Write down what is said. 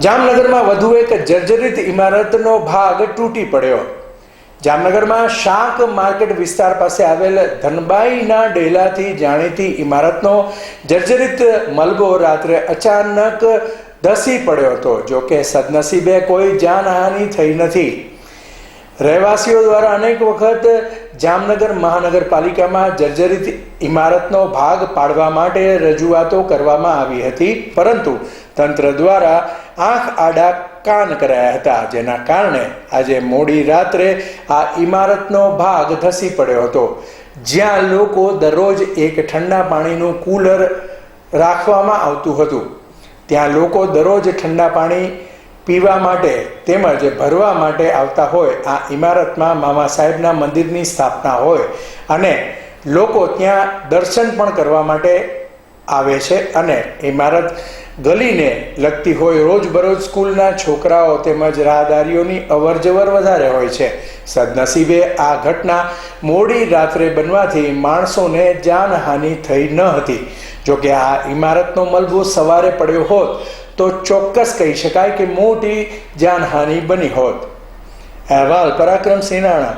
જામનગરમાં વધુ એક જર્જરિત ઇમારતનો ભાગ તૂટી પડ્યો. જામનગરમાં શાક માર્કેટ વિસ્તાર પાસે આવેલ ધનબાઈના ડેલાથી જાણીતી ઇમારતનો જર્જરિત મલબો રાત્રે અચાનક ધસી પડ્યો હતો, જોકે સદનસીબે કોઈ જાનહાનિ થઈ નથી. રહેવાસીઓ દ્વારા અનેક વખત જામનગર મહાનગરપાલિકામાં જર્જરિત ઇમારતનો ભાગ પાડવા માટે રજૂઆતો કરવામાં આવી હતી. પરંતુ તંત્ર દ્વારા આંખ આડા કાન કરાયા હતા, જેના કારણે આજે મોડી રાત્રે આ ઇમારતનો ભાગ ધસી પડ્યો હતો. જ્યાં લોકો દરરોજ એક ઠંડા પાણીનું કુલર રાખવામાં આવતું હતું. ત્યાં લોકો દરરોજ ઠંડા પાણી પીવા માટે તેમજ ભરવા માટે આવતા હોય, આ ઇમારતમાં મામા સાહેબના મંદિરની સ્થાપના હોય અને લોકો ત્યાં દર્શન પણ કરવા માટે આવે છે અને ઇમારત ગલીને લગતી હોય રોજબરોજ સ્કૂલના છોકરાઓ તેમજ રાહદારીઓની અવર જવર વધારે હોય છે. સદનસીબે આ ઘટના મોડી રાત્રે બનવાથી માણસોને જાનહાનિ થઈ ન હતી. જોકે આ ઇમારતનો મલબો સવારે પડ્યો હોત, તો ચોક્કસ કહી શકાય કે મોટી જાનહાનિ બની હોત. અહેવાલ પરાક્રમ રાણા